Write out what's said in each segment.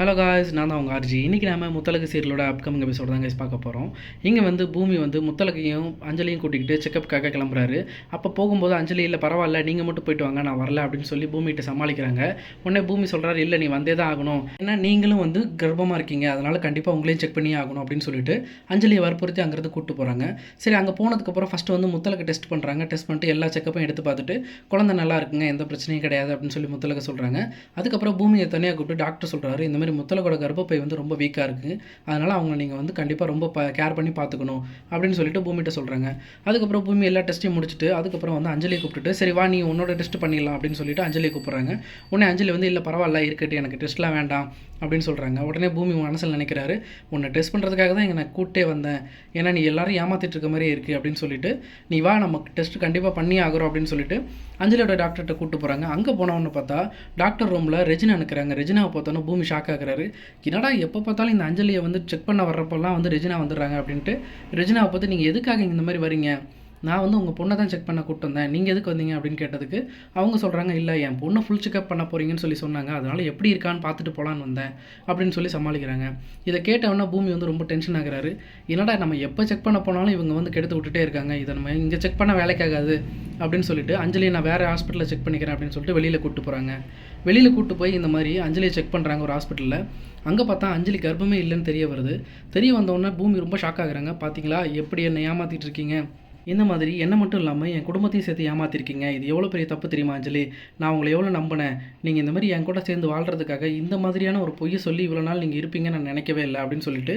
Hello guys நான் தான் உங்கள் ஆர்ஜி இன்றைக்கி நாம முத்தலகு சீரியலோட அப்கமிங் எபிசோட் தான் கைஸ் பார்க்க போகிறோம் இங்கே வந்து பூமி வந்து முத்தலகையும் அஞ்சலியும் கூட்டிகிட்டு செக்கப்புக்காக கிளம்புறாரு. அப்போ போகும்போது அஞ்சலி இல்லை பரவாயில்ல நீங்கள் மட்டும் போயிட்டு வாங்க நான் வரல அப்படின்னு சொல்லி பூமிகிட்ட சமாளிக்கிறாங்க. உடனே பூமி சொல்கிறாரு இல்லை நீ வந்தே தான் ஆகணும். ஏன்னா நீங்களும் வந்து கர்ப்பமாக இருக்கீங்க. அதனால் கண்டிப்பாக உங்களையும் செக் பண்ணியே ஆகணும் அப்படின்னு சொல்லிட்டு அஞ்சலியை வற்புறுத்தி அங்கேருந்து கூப்பிட்டு போகிறாங்க சரி அங்கே போனதுக்கப்புறம் ஃபஸ்ட்டு வந்து முத்தலகை டெஸ்ட் பண்ணுறாங்க டெஸ்ட் பண்ணிட்டு எல்லா செக்கப்பையும் எடுத்து பார்த்துட்டு குழந்தை நல்லா இருக்குங்க எந்த பிரச்சனையும் கிடையாது அப்படின்னு சொல்லி முத்தலக சொல்கிறாங்க அதுக்கப்புறம் பூமியை தனியாக கூப்பிட்டு டாக்டர் சொல்கிறாரு இந்த மாதிரி முத்தலகோட கர்ப்பப்பை வந்து ரொம்ப வீக்காக இருக்குது அதனால் அவங்க நீங்கள் வந்து கண்டிப்பாக ரொம்ப ப கேர் பண்ணி பார்த்துக்கணும் அப்படின்னு சொல்லிட்டு பூமிகிட்ட சொல்கிறாங்க அதுக்கப்புறம் பூமி எல்லா டெஸ்ட்டையும் முடிச்சுட்டு அதுக்கப்புறம் வந்து அஞ்சலி கூப்பிட்டுட்டு சரி வா நீ உன்னோட டெஸ்ட் பண்ணிடலாம் அப்படின்னு சொல்லிட்டு அஞ்சலி கூப்பிட்றாங்க. உடனே அஞ்சலி வந்து இல்லை பரவாயில்ல இருக்கட்டு எனக்கு டெஸ்ட்லாம் வேண்டாம் அப்படின்னு சொல்கிறாங்க உடனே பூமி மனசில் நினைக்கிறாரு உன்னை டெஸ்ட் பண்ணுறதுக்காக தான் இங்கே நான் கூட்டே வந்தேன். ஏன்னா நீ எல்லாரும் ஏமாத்திட்டு இருக்க மாதிரியே இருக்குது அப்படின்னு சொல்லிட்டு நீ வா நம்ம டெஸ்ட் கண்டிப்பாக பண்ணி ஆகுறோம் அப்படின்னு சொல்லிட்டு அஞ்சலியோட டாக்டர்கிட்ட கூப்பிட்டு போகிறாங்க அங்கே போனவொன்னு பார்த்தா டாக்டர் ரூமில் ரெஜினா நிற்கிறாங்க ரெஜினாவை பார்த்தோன்னா பூமி ஷாக் ஆகுறாரு என்னடா எப்போ பார்த்தாலும் இந்த அஞ்சலியை வந்து செக் பண்ண வர்றப்பெல்லாம் வந்து ரெஜினா வந்துடுறாங்க அப்படின்ட்டு. ரெஜினாவை பார்த்து நீங்கள் எதுக்காக இந்த மாதிரி வரீங்க நான் வந்து உங்கள் பொண்ணை தான் செக் பண்ண கூப்பிட்டு வந்தேன். நீங்கள் எதுக்கு வந்தீங்க அப்படின்னு கேட்டதுக்கு அவங்க சொல்கிறாங்க இல்லை என் பொண்ணை ஃபுல் செக்அப் பண்ண போகிறீங்கன்னு சொல்லி சொன்னாங்க. அதனால் எப்படி இருக்கான்னு பார்த்துட்டு போகலான்னு வந்தேன். அப்படின்னு சொல்லி சமாளிக்கிறாங்க. இதை கேட்டவொன்னே பூமி வந்து ரொம்ப டென்ஷன் ஆகுறாரு. என்னடா நம்ம எப்போ செக் பண்ண போனாலும் இவங்க வந்து கெடுத்து விட்டுட்டே இருக்காங்க. இதை நம்ம இங்கே செக் பண்ண வேலைக்காகாது அப்படின்னு சொல்லிட்டு அஞ்சலியை நான் வேறு ஹாஸ்பிட்டலில் செக் பண்ணிக்கிறேன். அப்படின்னு சொல்லிட்டு வெளியில் கூப்பிட்டு போகிறாங்க வெளியில் கூப்பிட்டு போய் இந்த மாதிரி அஞ்சலியை செக் பண்ணுறாங்க ஒரு ஹாஸ்பிட்டலில் அங்கே பார்த்தா அஞ்சலி கர்ப்பமே இல்லைன்னு தெரிய வருது. தெரிய வந்தோடனே பூமி ரொம்ப ஷாக் ஆகுறாங்க. பார்த்தீங்களா எப்படி என்னை ஏமாற்றிட்டு இருக்கீங்க? இந்த மாதிரி என்ன மட்டும் இல்லாமல் என் குடும்பத்தையும் சேர்த்து ஏமாத்திருக்கீங்க. இது எவ்வளோ பெரிய தப்பு தெரியுமா அஞ்சலி? நான் உங்களை எவ்வளோ நம்பினேன். நீங்கள் இந்த மாதிரி என் கூட சேர்ந்து வாழ்கிறதுக்காக இந்த மாதிரியான ஒரு பொய்யை சொல்லி இவ்வளோ நாள் நீங்கள் இருப்பீங்கன்னு நான் நினைக்கவே இல்லை அப்படின்னு சொல்லிட்டு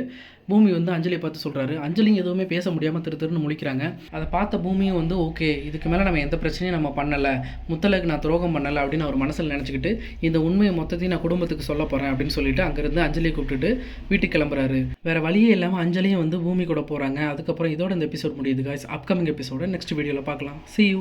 பூமி வந்து அஞ்சலியை பார்த்து சொல்கிறாரு அஞ்சலியும் எதுவுமே பேச முடியாமல் திரு திருன்னு முழிக்கிறாங்க. அதை பார்த்த பூமியும் வந்து ஓகே இதுக்கு மேலே நம்ம எந்த பிரச்சனையும் நம்ம பண்ணலை. முத்தலுக்கு நான் துரோகம் பண்ணலை அப்படின்னு அவர் மனசில் நினச்சிக்கிட்டு இந்த உண்மையை மொத்தத்தையும் நான் குடும்பத்துக்கு சொல்ல போகிறேன் அப்படின்னு சொல்லிட்டு அங்கேருந்து அஞ்சலியை கூப்பிட்டுட்டு வீட்டுக்கு கிளம்புறாரு. வேறு வழியே இல்லாமல் அஞ்சலியும் வந்து பூமி கூட போகிறாங்க அதுக்கப்புறம் இதோட இந்த எபிசோட் முடியுது guys. அப்கமிங் எபிசோட நெக்ஸ்ட் வீடியோவில் பார்க்கலாம். C you